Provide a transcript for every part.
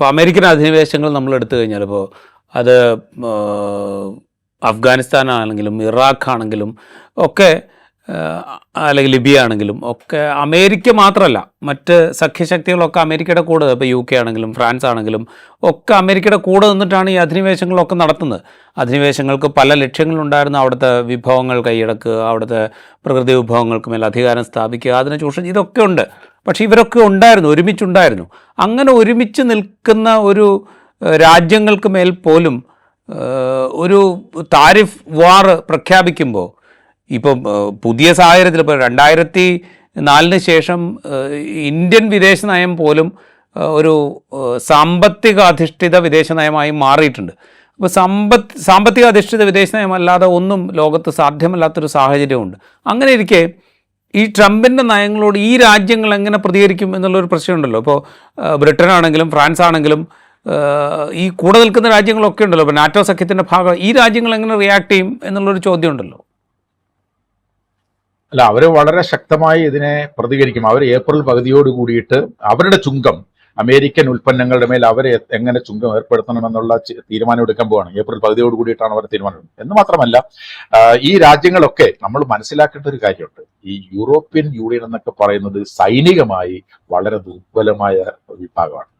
ഇപ്പോൾ അമേരിക്കൻ അധിനിവേശങ്ങൾ നമ്മൾ എടുത്തു കഴിഞ്ഞാൽ ഇപ്പോൾ അത് അഫ്ഗാനിസ്ഥാൻ ആണെങ്കിലും ഇറാഖ് ആണെങ്കിലും ഒക്കെ അല്ലെങ്കിൽ ലിബിയ ആണെങ്കിലും ഒക്കെ അമേരിക്ക മാത്രമല്ല മറ്റ് സഖ്യശക്തികളൊക്കെ അമേരിക്കയുടെ കൂടെ ഇപ്പോൾ യു കെ ആണെങ്കിലും ഫ്രാൻസ് ആണെങ്കിലും ഒക്കെ അമേരിക്കയുടെ കൂടെ നിന്നിട്ടാണ് ഈ അധിനിവേശങ്ങളൊക്കെ നടത്തുന്നത്. അധിനിവേശങ്ങൾക്ക് പല ലക്ഷ്യങ്ങളുണ്ടായിരുന്നു. അവിടുത്തെ വിഭവങ്ങൾ കൈയടക്കുക അവിടുത്തെ പ്രകൃതി വിഭവങ്ങൾക്ക് മേൽ അധികാരം സ്ഥാപിക്കുക അതിനെ ചൂഷണം ഇതൊക്കെ ഉണ്ട്. പക്ഷേ ഇവരൊക്കെ ഉണ്ടായിരുന്നു ഒരുമിച്ചുണ്ടായിരുന്നു. അങ്ങനെ ഒരുമിച്ച് നിൽക്കുന്ന ഒരു രാജ്യങ്ങൾക്ക് മേൽ പോലും ഒരു താരിഫ് വാർ പ്രഖ്യാപിക്കുമ്പോൾ ഇപ്പം പുതിയ സാഹചര്യത്തിൽ ഇപ്പോൾ രണ്ടായിരത്തി നാലിന് ശേഷം ഇന്ത്യൻ വിദേശ നയം പോലും ഒരു സാമ്പത്തിക അധിഷ്ഠിത വിദേശ നയമായി മാറിയിട്ടുണ്ട്. അപ്പോൾ സമ്പത്ത് സാമ്പത്തിക അധിഷ്ഠിത വിദേശ നയമല്ലാതെ ഒന്നും ലോകത്ത് സാധ്യമല്ലാത്തൊരു സാഹചര്യമുണ്ട്. അങ്ങനെ ഇരിക്കെ ഈ ട്രംപിന്റെ നയങ്ങളോട് ഈ രാജ്യങ്ങൾ എങ്ങനെ പ്രതികരിക്കും എന്നുള്ളൊരു പ്രശ്നമുണ്ടല്ലോ. ഇപ്പോൾ ബ്രിട്ടൻ ആണെങ്കിലും ഫ്രാൻസ് ആണെങ്കിലും ഈ കൂടെ നിൽക്കുന്ന രാജ്യങ്ങളൊക്കെ ഉണ്ടല്ലോ. ഇപ്പോൾ നാറ്റോ സഖ്യത്തിന്റെ ഭാഗം ഈ രാജ്യങ്ങൾ എങ്ങനെ റിയാക്ട് ചെയ്യും എന്നുള്ളൊരു ചോദ്യം ഉണ്ടല്ലോ അല്ല അവർ വളരെ ശക്തമായി ഇതിനെ പ്രതികരിക്കും. അവർ ഏപ്രിൽ പകുതിയോട് കൂടിയിട്ട് അവരുടെ ചുങ്കം അമേരിക്കൻ ഉൽപ്പന്നങ്ങളുടെ മേൽ അവരെ എങ്ങനെ ചുങ്കം ഏർപ്പെടുത്തണമെന്നുള്ള തീരുമാനം എടുക്കാൻ പോവാണ്. ഏപ്രിൽ പകുതിയോട് കൂടിയിട്ടാണ് അവർ തീരുമാനം. എന്ന് മാത്രമല്ല ഈ രാജ്യങ്ങളൊക്കെ നമ്മൾ മനസ്സിലാക്കേണ്ട ഒരു കാര്യമുണ്ട്. ഈ യൂറോപ്യൻ യൂണിയൻ എന്നൊക്കെ പറയുന്നത് സൈനികമായി വളരെ ദുർബലമായ വിഭാഗമാണ്.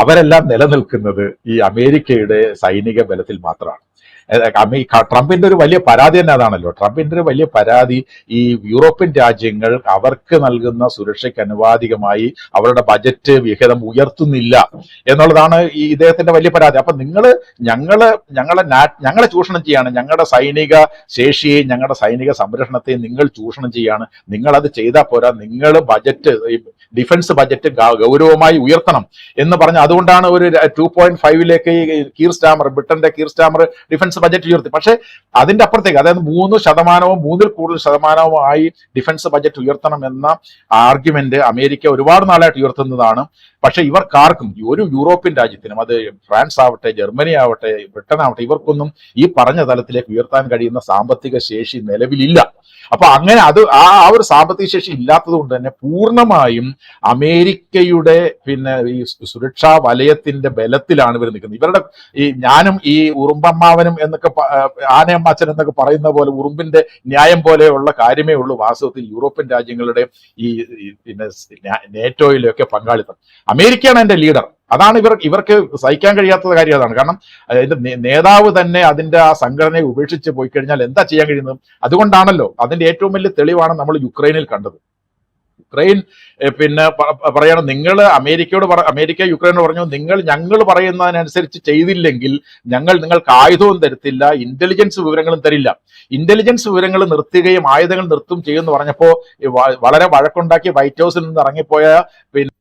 അവരെല്ലാം നിലനിൽക്കുന്നത് ഈ അമേരിക്കയുടെ സൈനിക ബലത്തിൽ മാത്രമാണ്. ക- ട്രംപിന്റെ ഒരു വലിയ പരാതി തന്നെ അതാണല്ലോ. ട്രംപിന്റെ ഒരു വലിയ പരാതി ഈ യൂറോപ്യൻ രാജ്യങ്ങൾ അവർക്ക് നൽകുന്ന സുരക്ഷയ്ക്ക് അനുവാദികമായി അവരുടെ ബജറ്റ് വിഹിതം ഉയർത്തുന്നില്ല എന്നുള്ളതാണ് ഈ ഇദ്ദേഹത്തിന്റെ വലിയ പരാതി. അപ്പൊ നിങ്ങൾ ഞങ്ങൾ ഞങ്ങളെ ഞങ്ങളെ ചൂഷണം ചെയ്യാണ്. ഞങ്ങളുടെ സൈനിക ശേഷിയെയും ഞങ്ങളുടെ സൈനിക സംരക്ഷണത്തെയും നിങ്ങൾ ചൂഷണം ചെയ്യാണ്. നിങ്ങൾ അത് ചെയ്താൽ പോരാ. നിങ്ങൾ ബജറ്റ് ഡിഫൻസ് ബജറ്റ് ഗൗരവമായി ഉയർത്തണം എന്ന് പറഞ്ഞ് അതുകൊണ്ടാണ് ഒരു ടു പോയിന്റ് ഫൈവിലേക്ക് കീർ സ്റ്റാമർ ബ്രിട്ടന്റെ കീർ സ്റ്റാമർ ഡിഫൻസ് ബജറ്റ് ഉയർത്തി. പക്ഷേ അതിന്റെ അപ്പുറത്തേക്ക് അതായത് മൂന്ന് ശതമാനവും മൂന്നിൽ കൂടുതൽ ശതമാനവും ആയി ഡിഫൻസ് ബജറ്റ് ഉയർത്തണം എന്ന ആർഗ്യുമെന്റ് അമേരിക്ക ഒരുപാട് നാളായിട്ട് ഉയർത്തുന്നതാണ്. പക്ഷെ ഇവർക്കാർക്കും ഒരു യൂറോപ്യൻ രാജ്യത്തിനും അത് ഫ്രാൻസ് ആവട്ടെ ജർമ്മനി ആവട്ടെ ബ്രിട്ടൻ ആവട്ടെ ഇവർക്കൊന്നും ഈ പറഞ്ഞ തലത്തിലേക്ക് ഉയർത്താൻ കഴിയുന്ന സാമ്പത്തിക ശേഷി നിലവിലില്ല. അപ്പൊ അങ്ങനെ അത് ആ ആ ഒരു സാമ്പത്തിക ശേഷി ഇല്ലാത്തത് കൊണ്ട് തന്നെ പൂർണമായും അമേരിക്കയുടെ പിന്നെ ഈ സുരക്ഷാ വലയത്തിന്റെ ബലത്തിലാണ് ഇവർ നിൽക്കുന്നത്. ഇവരുടെ ഈ ഞാനും ഈ ഉറുമ്പമ്മാവനും എന്നൊക്കെ ആനയമ്മാച്ചൻ എന്നൊക്കെ പറയുന്ന പോലെ ഉറുമ്പിന്റെ ന്യായം പോലെയുള്ള കാര്യമേ ഉള്ളൂ വാസ്തവത്തിൽ യൂറോപ്യൻ രാജ്യങ്ങളുടെ ഈ പിന്നെ നേറ്റോയിലൊക്കെ പങ്കാളിത്തം. അമേരിക്കയാണ് എന്റെ ലീഡർ. അതാണ് ഇവർ ഇവർക്ക് സഹിക്കാൻ കഴിയാത്ത കാര്യം അതാണ്. കാരണം അതിന്റെ നേതാവ് തന്നെ അതിന്റെ ആ സംഘടനയെ ഉപേക്ഷിച്ച് പോയി കഴിഞ്ഞാൽ എന്താ ചെയ്യാൻ കഴിയുന്നത്? അതുകൊണ്ടാണല്ലോ അതിന്റെ ഏറ്റവും വലിയ തെളിവാണ് നമ്മൾ യുക്രൈനിൽ കണ്ടത്. യുക്രൈൻ പിന്നെ പറയണം നിങ്ങൾ അമേരിക്കയോട് പറ അമേരിക്ക യുക്രൈനോട് പറഞ്ഞു നിങ്ങൾ ഞങ്ങൾ പറയുന്നതിനനുസരിച്ച് ചെയ്തില്ലെങ്കിൽ ഞങ്ങൾ നിങ്ങൾക്ക് ആയുധവും തരത്തില്ല ഇന്റലിജൻസ് വിവരങ്ങളും തരില്ല. ഇന്റലിജൻസ് വിവരങ്ങൾ നിർത്തുകയും ആയുധങ്ങൾ നിർത്തും ചെയ്യുമെന്ന് പറഞ്ഞപ്പോൾ വളരെ വഴക്കുണ്ടാക്കി വൈറ്റ് ഹൗസിൽ നിന്ന് ഇറങ്ങിപ്പോയ പിന്നെ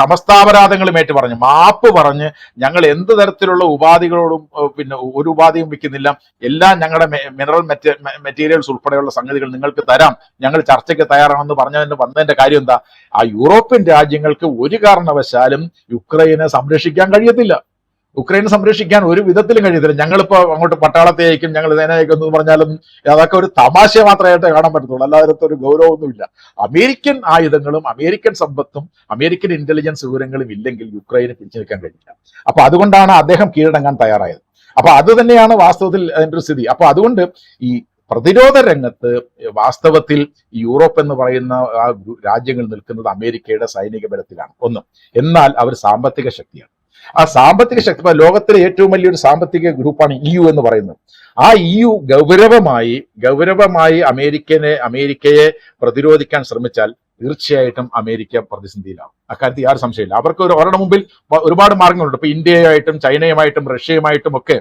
സമസ്താപരാധങ്ങളും ഏറ്റു പറഞ്ഞു. മാപ്പ് പറഞ്ഞ് ഞങ്ങൾ എന്ത് തരത്തിലുള്ള ഉപാധികളോടും പിന്നെ ഒരു ഉപാധിയും വെക്കുന്നില്ല. എല്ലാം ഞങ്ങളുടെ മിനറൽ മെറ്റീരിയൽസ് ഉൾപ്പെടെയുള്ള സംഗതികൾ നിങ്ങൾക്ക് തരാം. ഞങ്ങൾ ചർച്ചയ്ക്ക് തയ്യാറാണെന്ന് പറഞ്ഞതിന് വന്നതിന്റെ കാര്യം എന്താ? ആ യൂറോപ്യൻ രാജ്യങ്ങൾക്ക് ഒരു കാരണവശാലും യുക്രൈനെ സംരക്ഷിക്കാൻ കഴിയത്തില്ല. ഉക്രൈനെ സംരക്ഷിക്കാൻ ഒരു വിധത്തിലും കഴിയത്തില്ല. ഞങ്ങളിപ്പോ അങ്ങോട്ട് പട്ടാളത്തെ അയക്കും ഞങ്ങൾ സേന അയക്കും എന്ന് പറഞ്ഞാലും അതൊക്കെ ഒരു തമാശ മാത്രമായിട്ട് കാണാൻ പറ്റത്തുള്ളൂ. അല്ലാതെ ഒരു ഗൗരവമൊന്നുമില്ല. അമേരിക്കൻ ആയുധങ്ങളും അമേരിക്കൻ സമ്പത്തും അമേരിക്കൻ ഇന്റലിജൻസ് വിവരങ്ങളും ഇല്ലെങ്കിൽ യുക്രൈനെ പിടിച്ചു നിൽക്കാൻ കഴിയില്ല. അപ്പൊ അതുകൊണ്ടാണ് അദ്ദേഹം കീഴടങ്ങാൻ തയ്യാറായത്. അപ്പൊ അത് തന്നെയാണ് വാസ്തവത്തിൽ അതിന്റെ ഒരു സ്ഥിതി. അപ്പൊ അതുകൊണ്ട് ഈ പ്രതിരോധ രംഗത്ത് വാസ്തവത്തിൽ യൂറോപ്പ് എന്ന് പറയുന്ന ആ രാജ്യങ്ങൾ നിൽക്കുന്നത് അമേരിക്കയുടെ സൈനിക ബലത്തിലാണ്. ഒന്ന് എന്നാൽ അവർ സാമ്പത്തിക ശക്തിയാണ്. ആ സാമ്പത്തിക ശക്തി ലോകത്തിലെ ഏറ്റവും വലിയൊരു സാമ്പത്തിക ഗ്രൂപ്പാണ് ഇ യു എന്ന് പറയുന്നത്. ആ ഇ യു ഗൗരവമായി ഗൗരവമായി അമേരിക്കനെ അമേരിക്കയെ പ്രതിരോധിക്കാൻ ശ്രമിച്ചാൽ തീർച്ചയായിട്ടും അമേരിക്ക പ്രതിസന്ധിയിലാവും. അക്കാര്യത്തിൽ യാതൊരു സംശയമില്ല അവർക്ക് ഒരു അവരുടെ മുമ്പിൽ ഒരുപാട് മാർഗങ്ങളുണ്ട്. ഇപ്പൊ ഇന്ത്യയുമായിട്ടും ചൈനയുമായിട്ടും റഷ്യയുമായിട്ടും ഒക്കെ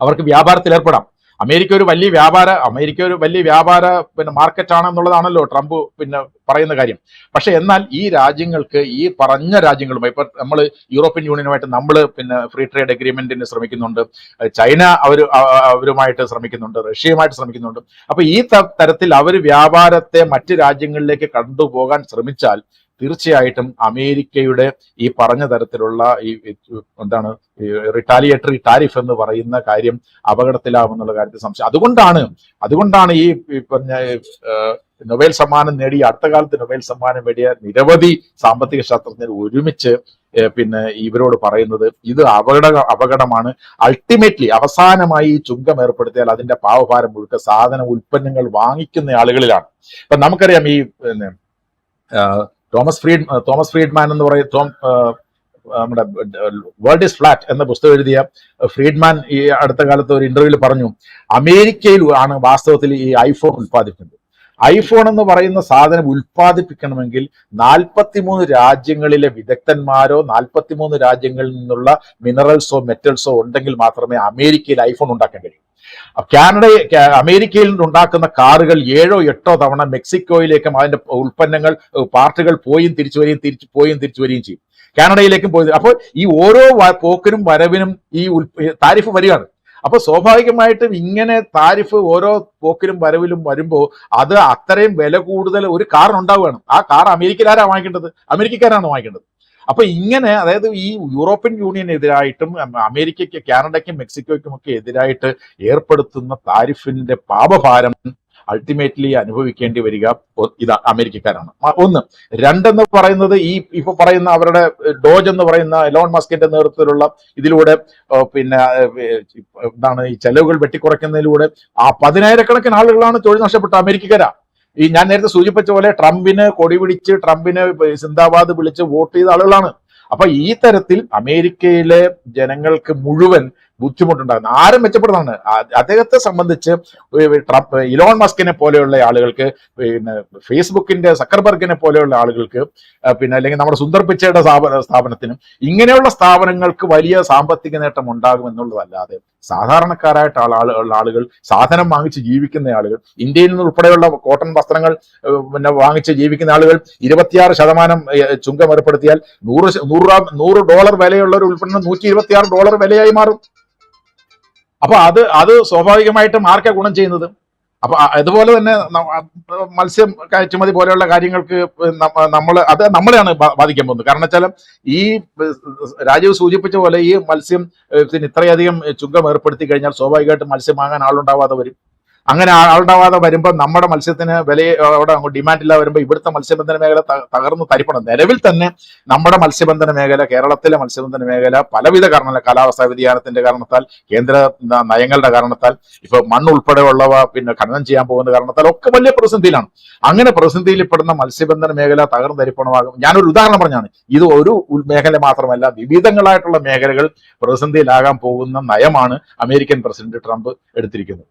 അവർക്ക് വ്യാപാരത്തിൽ ഏർപ്പെടാം. അമേരിക്ക ഒരു വലിയ വ്യാപാര അമേരിക്ക ഒരു വലിയ വ്യാപാര പിന്നെ മാർക്കറ്റാണ് എന്നുള്ളതാണല്ലോ ട്രംപ് പിന്നെ പറയുന്ന കാര്യം. പക്ഷെ എന്നാൽ ഈ രാജ്യങ്ങൾക്ക് ഈ പറഞ്ഞ രാജ്യങ്ങളുമായി ഇപ്പൊ നമ്മൾ യൂറോപ്യൻ യൂണിയനുമായിട്ട് നമ്മൾ പിന്നെ ഫ്രീ ട്രേഡ് അഗ്രിമെന്റിന് ശ്രമിക്കുന്നുണ്ട്. ചൈന അവർ അവരുമായിട്ട് ശ്രമിക്കുന്നുണ്ട്. റഷ്യയുമായിട്ട് ശ്രമിക്കുന്നുണ്ട്. അപ്പൊ ഈ തരത്തിൽ അവർ വ്യാപാരത്തെ മറ്റ് രാജ്യങ്ങളിലേക്ക് കണ്ടുപോകാൻ ശ്രമിച്ചാൽ തീർച്ചയായിട്ടും അമേരിക്കയുടെ ഈ പറഞ്ഞ തരത്തിലുള്ള ഈ എന്താണ് റിട്ടാലിയേറ്ററി ടാരിഫ് എന്ന് പറയുന്ന കാര്യം അപകടത്തിലാവുന്നുള്ള കാര്യത്തിൽ സംശയം. അതുകൊണ്ടാണ് അതുകൊണ്ടാണ് ഈ പറഞ്ഞ നൊബേൽ സമ്മാനം നേടിയ അടുത്ത കാലത്ത് നൊബേൽ സമ്മാനം നേടിയ നിരവധി സാമ്പത്തിക ശാസ്ത്രജ്ഞർ ഒരുമിച്ച് പിന്നെ ഇവരോട് പറയുന്നത് ഇത് അപകട അപകടമാണ്. അൾട്ടിമേറ്റ്ലി അവസാനമായി ഈ ചുങ്കം ഏർപ്പെടുത്തിയാൽ അതിന്റെ പാവഭാരം മുഴുക്ക സാധന ഉൽപ്പന്നങ്ങൾ വാങ്ങിക്കുന്ന ആളുകളിലാണ്. ഇപ്പൊ നമുക്കറിയാം ഈ തോമസ് ഫ്രീഡ് തോമസ് ഫ്രീഡ്മാൻ എന്ന് പറയും തോം നമ്മുടെ വേൾഡ് ഇസ് ഫ്ലാറ്റ് എന്ന പുസ്തകം എഴുതിയ ഫ്രീഡ്മാൻ ഈ അടുത്ത കാലത്ത് ഒരു ഇന്റർവ്യൂവിൽ പറഞ്ഞു അമേരിക്കയിൽ ആണ് വാസ്തവത്തിൽ ഈ ഐഫോൺ ഉൽപ്പാദിപ്പിക്കുന്നത് ഐഫോൺ എന്ന് പറയുന്ന സാധനം ഉൽപ്പാദിപ്പിക്കണമെങ്കിൽ നാൽപ്പത്തിമൂന്ന് രാജ്യങ്ങളിലെ വിദഗ്ധന്മാരോ നാൽപ്പത്തിമൂന്ന് രാജ്യങ്ങളിൽ നിന്നുള്ള മിനറൽസോ മെറ്റൽസോ ഉണ്ടെങ്കിൽ മാത്രമേ അമേരിക്കയിൽ ഐഫോൺ ഉണ്ടാക്കാൻ കഴിയൂ. കാനഡ അമേരിക്കയിൽ ഉണ്ടാക്കുന്ന കാറുകൾ ഏഴോ എട്ടോ തവണ മെക്സിക്കോയിലേക്കും അതിന്റെ ഉൽപ്പന്നങ്ങൾ പാർട്ടുകൾ പോയും തിരിച്ചു വരികയും തിരിച്ചു പോയും തിരിച്ചു വരികയും ചെയ്യും. കാനഡയിലേക്കും പോയി. അപ്പോൾ ഈ ഓരോ പോക്കിനും വരവിനും ഈ താരിഫ് വരികയാണ്. അപ്പൊ സ്വാഭാവികമായിട്ടും ഇങ്ങനെ താരിഫ് ഓരോ പോക്കിലും വരവിലും വരുമ്പോൾ അത് അത്രയും വില കൂടുതൽ ഒരു കാറിനുണ്ടാവുകയാണ് ആ കാർ അമേരിക്കയിലാരാണ് വാങ്ങിക്കേണ്ടത്? അമേരിക്കക്കാരാണ് വാങ്ങിക്കേണ്ടത്. അപ്പൊ ഇങ്ങനെ അതായത് ഈ യൂറോപ്യൻ യൂണിയനെതിരായിട്ടും അമേരിക്കയ്ക്ക് കാനഡയ്ക്കും മെക്സിക്കോയ്ക്കും ഒക്കെ എതിരായിട്ട് ഏർപ്പെടുത്തുന്ന താരിഫിന്റെ പാപഭാരം അൾട്ടിമേറ്റ്ലി അനുഭവിക്കേണ്ടി വരിക ഇത് അമേരിക്കക്കാരാണ്. ഒന്ന് രണ്ടെന്ന് പറയുന്നത് ഈ ഇപ്പൊ പറയുന്ന അവരുടെ ഡോജ് എന്ന് പറയുന്ന എലോൺ മസ്കിന്റെ നേതൃത്വത്തിലുള്ള ഇതിലൂടെ പിന്നെ എന്താണ് ഈ ചെലവുകൾ വെട്ടിക്കുറയ്ക്കുന്നതിലൂടെ ആ പതിനായിരക്കണക്കിന് ആളുകളാണ് തൊഴിൽ നഷ്ടപ്പെട്ട അമേരിക്കക്കാരാ. ഈ ഞാൻ നേരത്തെ സൂചിപ്പിച്ച പോലെ ട്രംപിന് കൊടി പിടിച്ച് ട്രംപിന് സിന്ദാബാദ് വിളിച്ച് വോട്ട് ചെയ്ത ആളുകളാണ്. അപ്പൊ ഈ തരത്തിൽ അമേരിക്കയിലെ ജനങ്ങൾക്ക് മുഴുവൻ ബുദ്ധിമുട്ടുണ്ടാകുന്നു. ആരും മെച്ചപ്പെടുന്നതാണ് അദ്ദേഹത്തെ സംബന്ധിച്ച് ട്രംപ് ഇലോൺ മസ്കിനെ പോലെയുള്ള ആളുകൾക്ക് പിന്നെ ഫേസ്ബുക്കിന്റെ സക്കർബർഗിനെ പോലെയുള്ള ആളുകൾക്ക് പിന്നെ അല്ലെങ്കിൽ നമ്മുടെ സുന്ദർ പിച്ചയുടെ സ്ഥാപന സ്ഥാപനത്തിനും ഇങ്ങനെയുള്ള സ്ഥാപനങ്ങൾക്ക് വലിയ സാമ്പത്തിക നേട്ടം ഉണ്ടാകും എന്നുള്ളതല്ലാതെ സാധാരണക്കാരായിട്ട് ആൾ ആൾ ആളുകൾ സാധനം വാങ്ങിച്ച് ജീവിക്കുന്ന ആളുകൾ ഇന്ത്യയിൽ നിന്ന് ഉൾപ്പെടെയുള്ള കോട്ടൺ വസ്ത്രങ്ങൾ പിന്നെ വാങ്ങിച്ച് ജീവിക്കുന്ന ആളുകൾ ഇരുപത്തിയാറ് ശതമാനം ചുങ്കം ഏർപ്പെടുത്തിയാൽ നൂറ് നൂറ് നൂറ് ഡോളർ വിലയുള്ള ഒരു ഉൽപ്പന്നം നൂറ്റി ഇരുപത്തിയാറ് ഡോളർ വിലയായി മാറും. അപ്പൊ അത് അത് സ്വാഭാവികമായിട്ടും ആർക്കാ ഗുണം ചെയ്യുന്നത്? അപ്പൊ അതുപോലെ തന്നെ മത്സ്യം കയറ്റുമതി പോലെയുള്ള കാര്യങ്ങൾക്ക് നമ്മൾ അത് നമ്മളെയാണ് ബാധിക്കാൻ പോകുന്നത്. കാരണം വെച്ചാൽ ഈ രാജീവ് സൂചിപ്പിച്ച പോലെ ഈ മത്സ്യം ഇത്രയധികം ചുങ്കം ഏർപ്പെടുത്തി കഴിഞ്ഞാൽ സ്വാഭാവികമായിട്ടും മത്സ്യം വാങ്ങാൻ ആളുണ്ടാവാതെ വരും അങ്ങനെ ആളുടെ വാദം വരുമ്പോൾ നമ്മുടെ മത്സ്യത്തിന് വില അവിടെ ഡിമാൻഡ് ഇല്ല വരുമ്പോൾ ഇവിടുത്തെ മത്സ്യബന്ധന മേഖല തകർന്ന് തരിപ്പണം. നിലവിൽ തന്നെ നമ്മുടെ മത്സ്യബന്ധന മേഖല കേരളത്തിലെ മത്സ്യബന്ധന മേഖല പലവിധ കാരണങ്ങൾ കാലാവസ്ഥാ വ്യതിയാനത്തിന്റെ കാരണത്താൽ കേന്ദ്ര നയങ്ങളുടെ കാരണത്താൽ ഇപ്പൊ മണ്ണ് ഉൾപ്പെടെയുള്ളവ പിന്നെ ഖനനം ചെയ്യാൻ പോകുന്ന കാരണത്താൽ ഒക്കെ വലിയ പ്രതിസന്ധിയിലാണ്. അങ്ങനെ പ്രതിസന്ധിയിൽപ്പെടുന്ന മത്സ്യബന്ധന മേഖല തകർന്ന് തരിപ്പണമാകും. ഞാനൊരു ഉദാഹരണം പറഞ്ഞാണ്. ഇത് ഒരു മേഖല മാത്രമല്ല വിവിധങ്ങളായിട്ടുള്ള മേഖലകൾ പ്രതിസന്ധിയിലാകാൻ പോകുന്ന നയമാണ് അമേരിക്കൻ പ്രസിഡന്റ് ട്രംപ് എടുത്തിരിക്കുന്നത്.